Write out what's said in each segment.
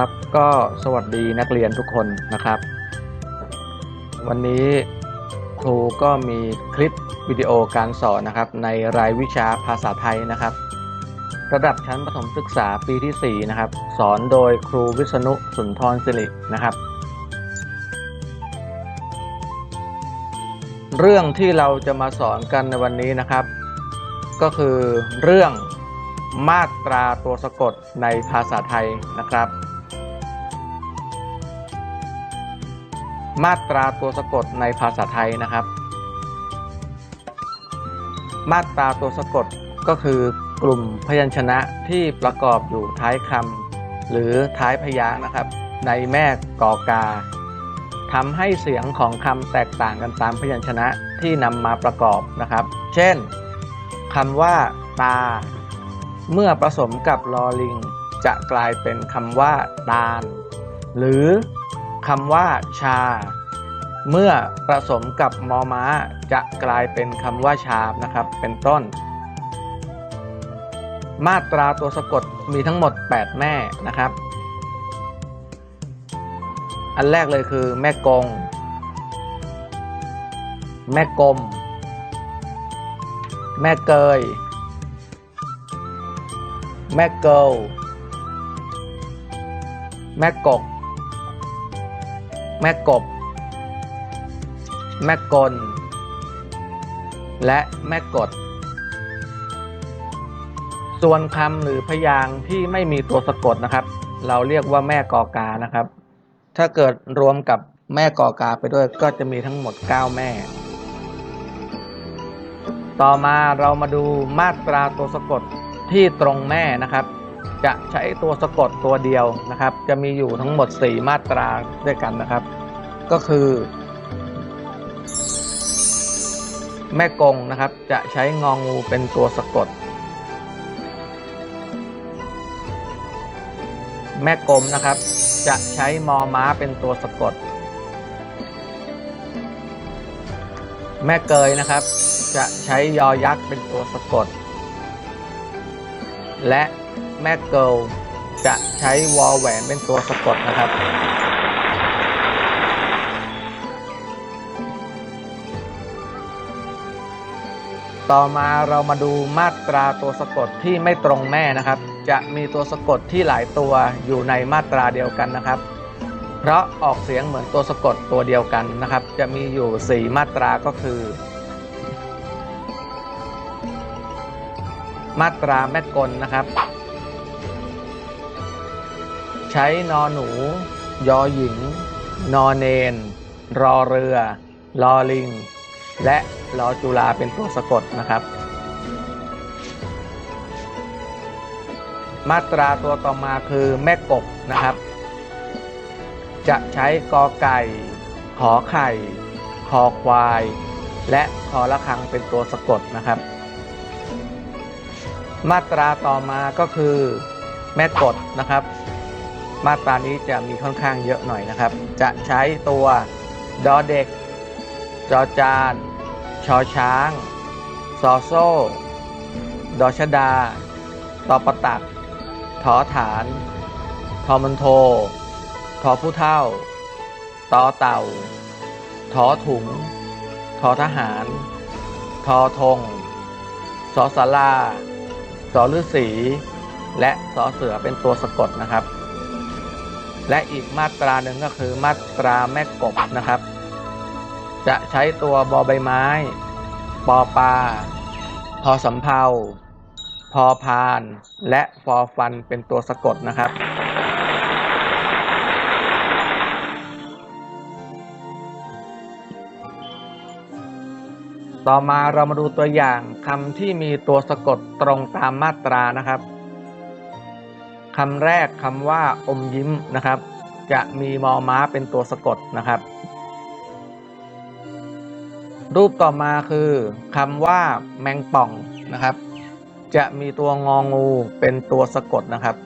ครับก็สวัสดีนักเรียนทุกคนนะครับ วันนี้ครูก็มีคลิปวิดีโอการสอนนะครับ ในรายวิชาภาษาไทยนะครับ ระดับชั้นประถมศึกษาปีที่ 4 นะครับ สอนโดยครูวิษณุสุนทรศิรินะครับ เรื่องที่เราจะมาสอนกันในวันนี้นะครับ ก็คือเรื่องมาตราตัวสะกดในภาษาไทยนะครับ มาตราตัวสะกดในภาษาไทยนะครับ มาตราตัวสะกดก็คือกลุ่มพยัญชนะที่ประกอบอยู่ท้ายคำหรือท้ายพยางค์นะครับ ในแม่กอกาทำให้เสียงของคำแตกต่างกันตามพยัญชนะที่นำมาประกอบนะครับ เช่นคำว่า ตา เมื่อผสมกับลอลิง จะกลายเป็นคำว่าตาลหรือ คำว่าชา เมื่อผสมกับมอม้าจะกลายเป็นคำว่าชาบนะครับ เป็นต้น มาตราตัวสะกดมีทั้งหมด 8 แม่นะครับ อันแรกเลยคือแม่กง แม่กลม แม่เกย แม่เกิลแม่กก แม่กบ แม่กล และแม่กด ส่วนคำหรือพยางค์ที่ไม่มีตัวสะกดนะครับ เราเรียกว่าแม่กอกานะครับ ถ้าเกิดรวมกับแม่กอกาไปด้วยก็จะมีทั้งหมด 9 แม่ ต่อมาเรามาดูมาตราตัวสะกดที่ตรงแม่นะครับ จะใช้ตัวสะกดตัวเดียวนะครับ จะมีอยู่ทั้งหมด 4 มาตราด้วยกันนะครับ ก็คือ แม่กงนะครับ จะใช้งองูเป็นตัวสะกด แม่กลมนะครับ จะใช้มอม้าเป็นตัวสะกด แม่เกยนะครับ จะใช้ยอยักษ์เป็นตัวสะกด และ แม่เกิลจะใช้วอลแหวนเป็นตัวสะกดนะครับ ต่อมาเรามาดูมาตราตัวสะกดที่ไม่ตรงแม่นะครับ จะมีตัวสะกดที่หลายตัวอยู่ในมาตราเดียวกันนะครับ เพราะออกเสียงเหมือนตัวสะกดตัวเดียวกันนะครับ จะมีอยู่ 4 มาตราก็คือ มาตราแม่กลนะครับ ใช้นอหนู ยอหญิง นอเนน รอเรือลอลิง และลอจุลาเป็นตัวสะกดนะครับ มาตราตัวต่อมาคือแม่กบนะครับ จะใช้กอไก่ ขอไข่ คอควาย และคอละคังเป็นตัวสะกดนะครับ มาตราต่อมาก็คือแม่กดนะครับ มาตรานี้จะมีค่อนข้างเยอะหน่อยนะครับ จะใช้ตัวดอเด็ก จอจาน ชอช้าง ซอโซ่ ดอชดา ตอประตักทอฐาน ทอมันโท ทอผู้เท่า ตอเต่า ทอถุง ทอทหาร ทอธง สอสาราสอฤาษีและสอเสือเป็นตัวสะกดนะครับ และอีกมาตราหนึ่งก็คือมาตราแม่กบนะครับ จะใช้ตัวบอใบไม้ ปอปลาพอสำเภาพอพาน และฟอฟันเป็นตัวสะกดนะครับต่อมาเรามาดูตัวอย่างคำที่มีตัวสะกดตรงตามมาตรานะครับ คำแรกคำว่าอมยิ้มนะครับ จะมีมอม้าเป็นตัวสะกดนะครับ รูปต่อมาคือคำว่าแมงป่องนะครับ จะมีตัวงองูเป็นตัวสะกดนะครับ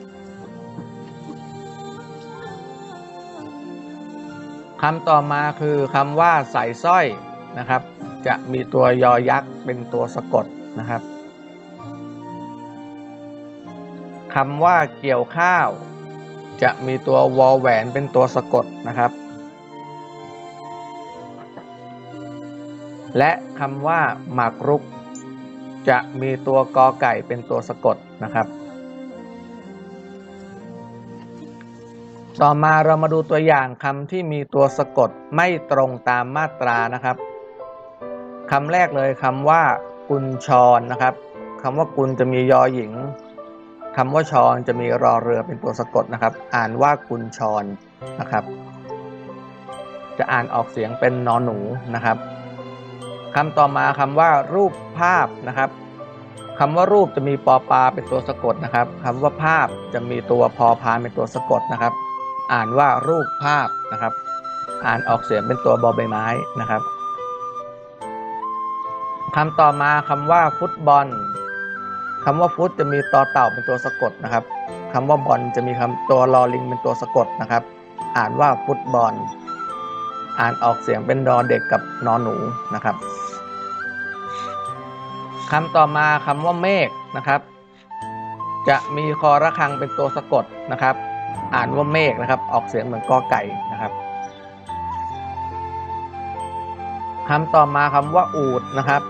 คำต่อมาคือคำว่าใส่สร้อยนะครับ จะมีตัวยอยักษ์เป็นตัวสะกดนะครับ คำว่าเกี่ยวข้าว จะมีตัววอแหวนเป็นตัวสะกดนะครับ และคำว่าหมากรุก จะมีตัวกอไก่เป็นตัวสะกดนะครับ ต่อมาเรามาดูตัวอย่างคำที่มีตัวสะกดไม่ตรงตามมาตรานะครับคำแรกเลยคำว่ากุญชรนะครับคำว่ากุลจะมียอหญิง คำว่าชรจะมีรอเรือเป็นตัวสะกดนะครับ อ่านว่ากุญชรนนะครับ จะอ่านออกเสียงเป็นนอนหนูนะครับคำต่อมาคำว่ารูปภาพนะครับคำว่ารูปจะมีปอปลาเป็นตัวสะกดนะครับคำว่าภาพจะมีตัวพอพานเป็นตัวสะกดนะครับ อ่านว่ารูปภาพนะครับ อ่านออกเสียงเป็นตัวบอใบไม้นะครับคำต่อมาคำว่าฟุตบอล คำว่าฟุตจะมีตอเต่าเป็นตัวสะกดนะครับคำว่าบอลจะมีคำตัวลอลิงเป็นตัวสะกดนะครับ อ่านว่าฟุตบอล อ่านออกเสียงเป็นดอเด็กกับนอนหนูนะครับคำต่อมาคำว่าเมฆนะครับ จะมีคอระฆังเป็นตัวสะกดนะครับ อ่านว่าเมฆนะครับ ออกเสียงเหมือนกอไก่นะครับคำต่อมาคำว่าอูดนะครับ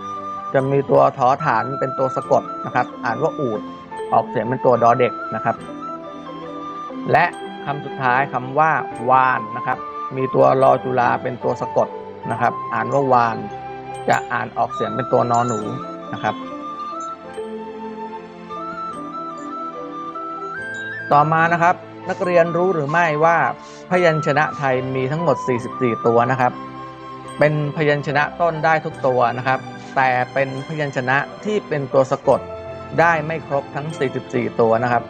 จะมีตัวถอฐานเป็นตัวสะกดนะครับ อ่านว่าอูด ออกเสียงเป็นตัวดอเด็กนะครับ และคำสุดท้ายคำว่าวานนะครับ มีตัวรอจุฬาเป็นตัวสะกดนะครับ อ่านว่าวาน จะอ่านออกเสียงเป็นตัวนอหนูนะครับ ต่อมานะครับนักเรียนรู้หรือไม่ว่าพยัญชนะไทยมีทั้งหมด 44 ตัวนะครับ เป็นพยัญชนะต้นได้ทุกตัวนะครับ แต่เป็นพยัญชนะที่เป็นตัวสะกดได้ไม่ครบทั้ง 44 ตัวนะครับ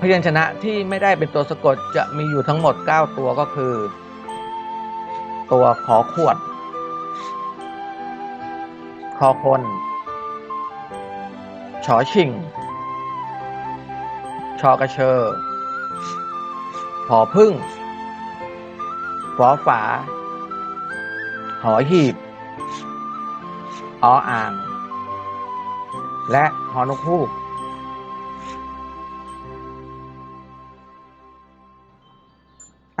พยัญชนะที่ไม่ได้เป็นตัวสะกดจะมีอยู่ทั้งหมด 9 ตัวก็คือ ตัวขอขวด คอคนชอชิง ชอกระเชอผอพึ่งฝอฝา หอหีบ ออ่าง และหอนกฮูก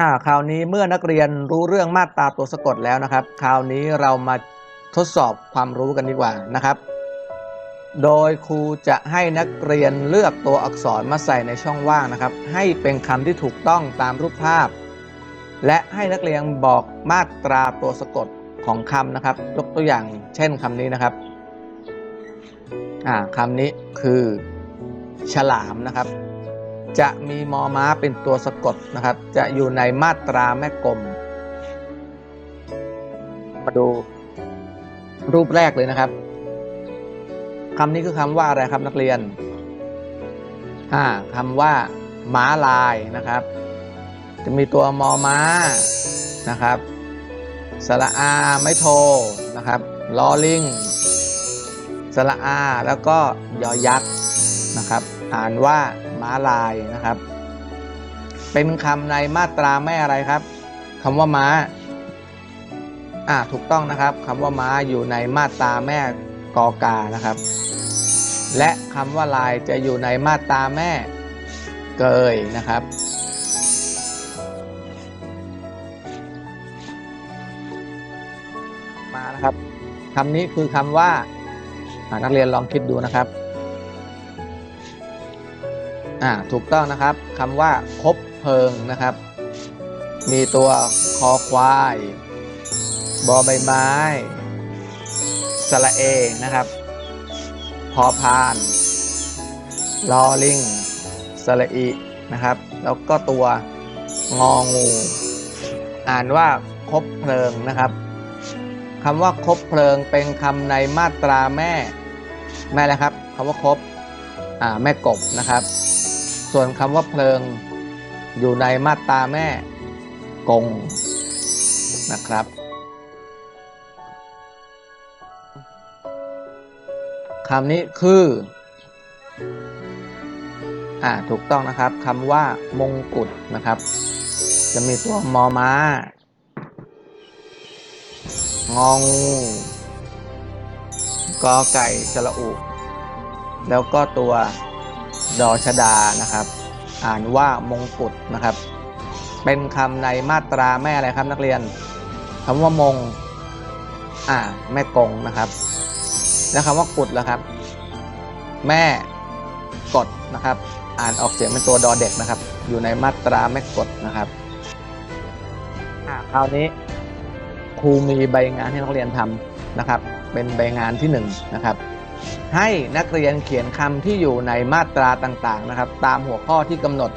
อ่า คราวนี้เมื่อนักเรียนรู้เรื่องมาตราตัวสะกดแล้วนะครับ คราวนี้เรามาทดสอบความรู้กันดีกว่านะครับ โดยครูจะให้นักเรียนเลือกตัวอักษรมาใส่ในช่องว่างนะครับ ให้เป็นคำที่ถูกต้องตามรูปภาพ และให้นักเรียนบอกมาตราตัวสะกด ของคำนะครับ ยกตัวอย่างเช่นคำนี้นะครับอ่าคำนี้คือ ฉลามนะครับ จะมีมอม้าเป็นตัวสะกดนะครับ จะอยู่ในมาตราแม่กลม มาดูรูปแรกเลยนะครับคำนี้คือคำว่าอะไรครับนักเรียนอ่าคำว่าม้าลายนะครับ จะมีตัวมอม้านะครับ สระอาไม่โทนะครับลอลิงสระอาแล้วก็ยอยักษ์นะครับ อ่านว่าม้าลายนะครับ เป็นคำในมาตราแม่อะไรครับคำว่าม้าอ่าถูกต้องนะครับคำว่าม้าอยู่ในมาตราแม่กอกานะครับ และคำว่าลายจะอยู่ในมาตราแม่เกยนะครับ คำนี้คือคำว่านักเรียนลองคิดดูนะครับอ่าถูกต้องนะครับคำว่าคบเพลิงนะครับ มีตัวคอควายบอใบไม้สระเอนะครับพอพานลอลิงสระอีนะครับ แล้วก็ตัวงองู อ่านว่าคบเพลิงนะครับ คำว่าคบเพลิงเป็นคำในมาตราแม่ แม่อะไรครับคำว่าคบอ่าแม่กบนะครับ ส่วนคำว่าเพลิงอยู่ในมาตราแม่กงนะครับ คำนี้คือ อ่า ถูกต้องนะครับ คำว่ามงกุฎนะครับ จะมีตัวมอม้า งองูกอไก่สระอุ แล้วก็ตัวดอชดานะครับ อ่านว่ามงกุฎนะครับ เป็นคำในมาตราแม่อะไรครับนักเรียนคำว่ามง อ่า แม่กงนะครับ แล้วคำว่ากุดล่ะครับ แม่กดนะครับ อ่านออกเสียงเป็นตัวดอเด็กนะครับ อยู่ในมาตราแม่กดนะครับอ่าคราวนี้ รูมีใบงานให้นักเรียนทำนะครับ เป็นใบงานที่หนึ่งนะครับให้นักเรียนเขียนคำที่อยู่ในมาตราต่างๆนะครับ ตามหัวข้อที่กำหนด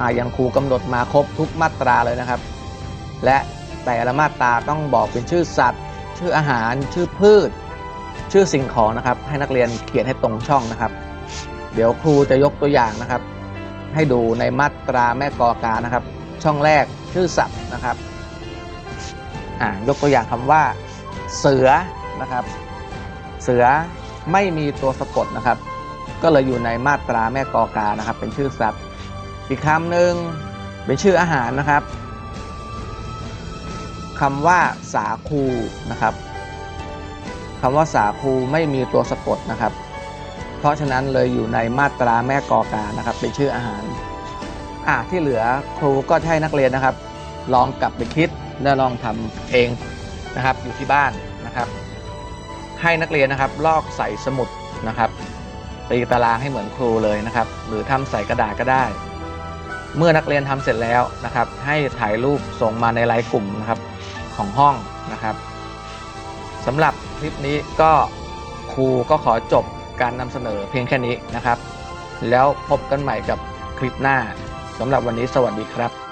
ออย่างครูกำหนดมาครบทุกมาตราเลยนะครับ และแต่ละมาตราต้องบอกเป็นชื่อสัตว์ ชื่ออาหาร ชื่อพืช ชื่อสิ่งของนะครับ ให้นักเรียนเขียนให้ตรงช่องนะครับ เดี๋ยวครูจะยกตัวอย่างนะครับ ให้ดูในมาตราแม่กอกานะครับ ช่องแรกชื่อสัตว์นะครับ ยกตัวอย่างคำว่า เสือนะครับ เสือไม่มีตัวสะกดนะครับ ก็เลยอยู่ในมาตราแม่กอกานะครับ เป็นชื่อสัตว์อีกคำหนึ่งเป็นชื่ออาหารนะครับคำว่าสาคูนะครับคำว่าสาคูไม่มีตัวสะกดนะครับ เพราะฉะนั้นเลยอยู่ในมาตราแม่กอกานะครับ เป็นชื่ออาหารอะที่เหลือครูก็ให้นักเรียนนะครับ ลองกลับไปคิด และลองทำเองนะครับอยู่ที่บ้านนะครับ ให้นักเรียนนะครับ ลอกใส่สมุดนะครับตีตารางให้เหมือนครูเลยนะครับ หรือทำใส่กระดาษก็ได้ เมื่อนักเรียนทำเสร็จแล้วนะครับ ให้ถ่ายรูปส่งมาในไลน์กลุ่มนะครับของห้องนะครับสำหรับคลิปนี้ก็ครูก็ขอจบการนำเสนอเพียงแค่นี้นะครับ แล้วพบกันใหม่กับคลิปหน้าสำหรับวันนี้สวัสดีครับ